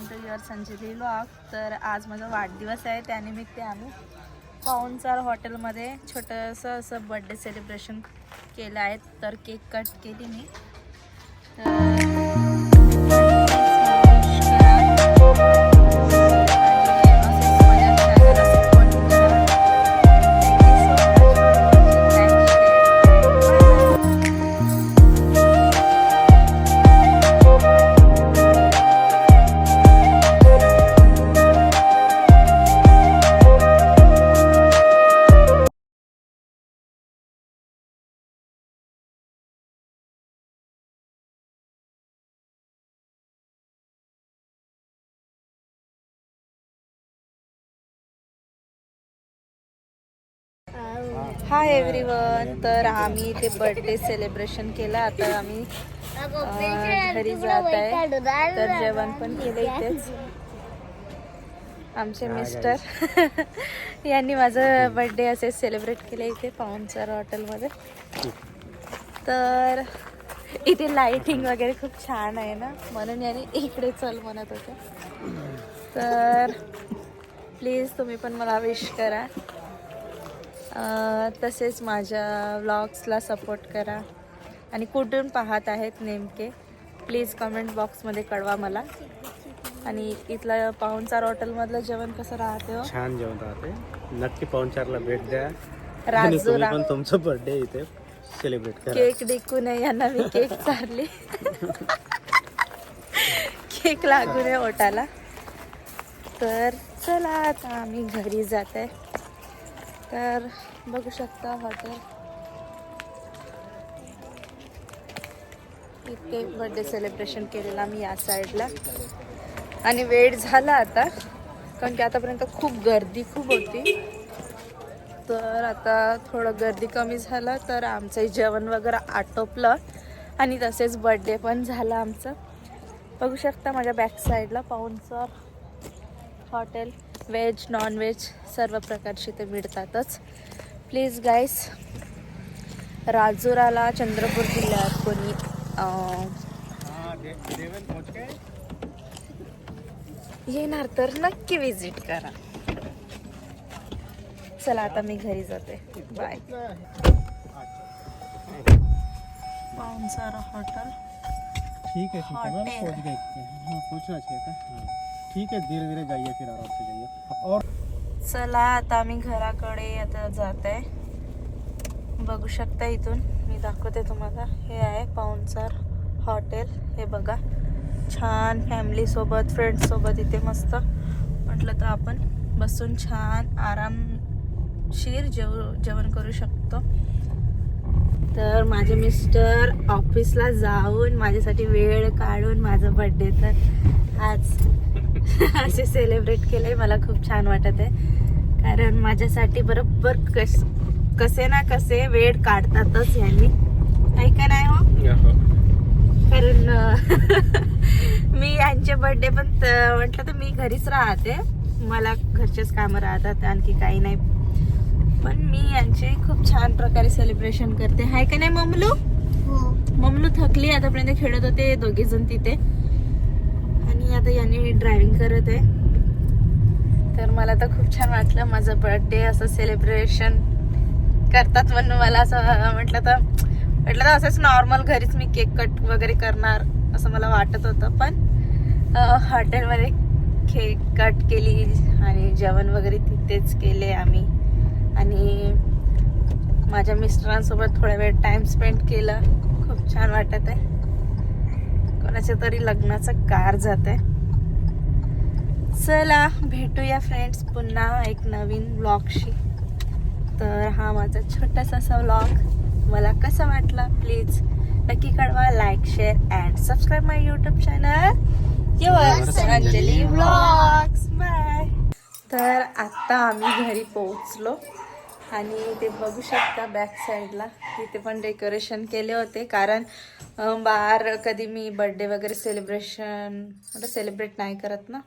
Welcome to your Sanjivali blog तर आज माझा वाढदिवस आहे त्यानिमित्त आम्ही पाहुणचार हॉटेलमध्ये छोटंसं असं बड्डे सेलिब्रेशन केलं आहे. तर केक कट केली मी. तर हाय एव्हरीवन तर आम्ही इथे बर्थडे सेलिब्रेशन केलं. आता आम्ही अं, घरी जात आहे. तर जेवण पण केलं इथेच. आमचे मिस्टर यांनी माझं बर्थडे असे सेलिब्रेट केले इथे पाहुणचार हॉटेलमध्ये तर इथे लाइटिंग वगैरे खूप छान आहे ना? म्हणून यांनी इकडे चल म्हणत होते. तर प्लीज तुम्ही पण मला विश करा. तसेच माझ्या व्लॉग्सला सपोर्ट करा. आणि कुठून पाहत आहेत नेमके प्लीज कमेंट बॉक्समध्ये कळवा मला. आणि इथलं पाहुणचार हॉटेलमधलं जेवण कसं राहते हो? छान जेवण राहते. नक्की पाहुणचारला भेट द्या. राजूरा पण तुमचं बर्थडे इथे सेलिब्रेट करा. केक डिकू नये यांना मी केक चारली. केक लागू नये ओटाला. तर चला आता आम्ही घरी जात. आहे तर बघू शकता हॉटेल इथे बर्थडे सेलिब्रेशन केलेला मी या साईडला आणि वेळ झाला आता कारण की आतापर्यंत खूप गर्दी खूप होती. तर आता थोडं गर्दी कमी झालं तर आमचं जेवण वगैरे आटोपलं. आणि तसेच बड्डे पण झाला आमचं. बघू शकता माझ्या बॅक साईडला पाहुणचं हॉटेल व्हेज नॉन व्हेज सर्व प्रकारचे ते मिळतातच. प्लीज गाईस राजुराला चंद्रपूर जिल्ह्यात कोणी येणार तर नक्की विजिट करा. चला आता मी घरी जाते. बाय पाहुणचार हॉटेल. ठीक है ठीक है मैंने होटल। पहुंच गए हाँ पूछना चाहिए था हाँ. ठीक है धीरे धीरे जाइए फिर आराम से जाइए और चला आता मी घराकडे आता जात. आहे बघू शकता इथून. मी दाखवते तुम्हाला. हे आहे पाहुणचार हॉटेल. हे बघा. छान फॅमिली सोबत फ्रेंड्स सोबत इथे मस्त. म्हटलं तर आपण बसून छान आरामशीर जेव जेवण करू शकतो. तर माझे मिस्टर ऑफिसला जाऊन माझ्यासाठी वेळ काढून माझा बर्थडे तर आज असे सेलिब्रेट केले मला खूप छान वाटत आहे. कारण माझ्यासाठी बरोबर कस कसे ना कसे वेळ काढतातच यांनी. काही का नाही हो? कारण अं, मी यांचे बर्थडे पण त- म्हटलं तर मी घरीच राहते. मला घरचेच कामं राहतात आणखी काही नाही. पण मी यांचे खूप छान प्रकारे सेलिब्रेशन करते. हाय का नाही ममलू? ममलू थकली आतापर्यंत खेळत होते दोघे जण तिथे. आता यांनी ड्रायव्हिंग करत आहे. तर मला तर खूप छान वाटलं माझं बर्थडे असं सेलिब्रेशन करतात म्हणून मला असं म्हटलं तर म्हटलं तर असंच नॉर्मल घरीच मी केक कट वगैरे करणार असं मला वाटत होतं. पण हॉटेलमध्ये केक कट केली आणि जेवण वगैरे तिथेच केले आम्ही. आणि माझ्या मिस्टरांसोबत थोडा वेळ टाईम स्पेंड केला. खूप छान वाटत आहे. कोणाच्या तरी लग्नाचं कार जात आहे चला भेटूया फ्रेंड्स पुन्हा एक नवीन व्लॉगशी तर हा माझा छोटासा असा व्लॉग मला कसा वाटला? प्लीज नक्की कळवा like share and subscribe my YouTube channel yours Anjali blogs bye तर आत्ता आम्ही घरी पोहोचलो. आणि ते बघू शकता बॅक साईडला तिथे पण डेकोरेशन केले होते. कारण बाहेर कधी मी बर्थडे वगैरे सेलिब्रेशन सेलिब्रेट नाही करत ना.